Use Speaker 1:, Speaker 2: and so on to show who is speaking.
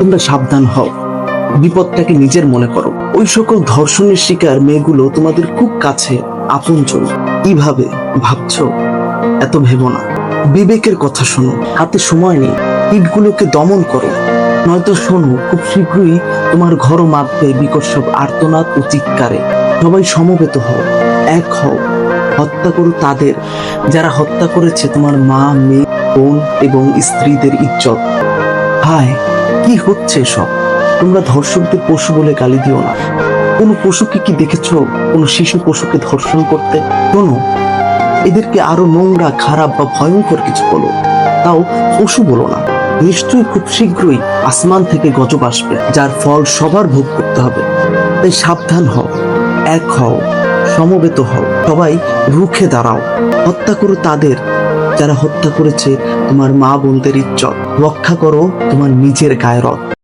Speaker 1: তোমরা সাবধান হও। বিপদটাকে নিজের মনে করো। ওই সকল ধর্ষণের শিকার মেয়েগুলো তোমাদের খুব কাছে আপনজন। কীভাবে ভাবছ? এত ভেবো না। বিবেকের কথা শোনো। হাতে সময় নেই। ইটগুলোকে দমন করো। নয়তো শোনো, খুব শীঘ্রই তোমার ঘরও মাপবে সব আর্তনাদ ও চিৎকারে। সবাই সমবেত হও, এক হও। হত্যা করো তাদের। যারা হত্যা করেছে তোমার মা, মেয়ে, বোন এবং স্ত্রীদের ইজ্জত। হায় কি হচ্ছে সব তোমরা ধর্ষকদের পশু বলে গালি দিও না। কোনো পশুকে কি দেখেছ? কোনো শিশু পশুকে ধর্ষণ করতে? শোনো, এদেরকে আরও নোংরা, খারাপ বা ভয়ঙ্কর কিছু বলো। তাও পশু বলো না। নিশ্চয়ই খুব শীঘ্রই আসমান থেকে গজব আসবে, যার ফল সবার ভোগ করতে হবে। তাই সাবধান হও, এক হও, সমবেত হও, সবাই রুখে দাঁড়াও। হত্যা করো তাদের যারা হত্যা করেছে তোমার মা বোনদের ইজ্জত। রক্ষা করো তোমার নিজের গায়ের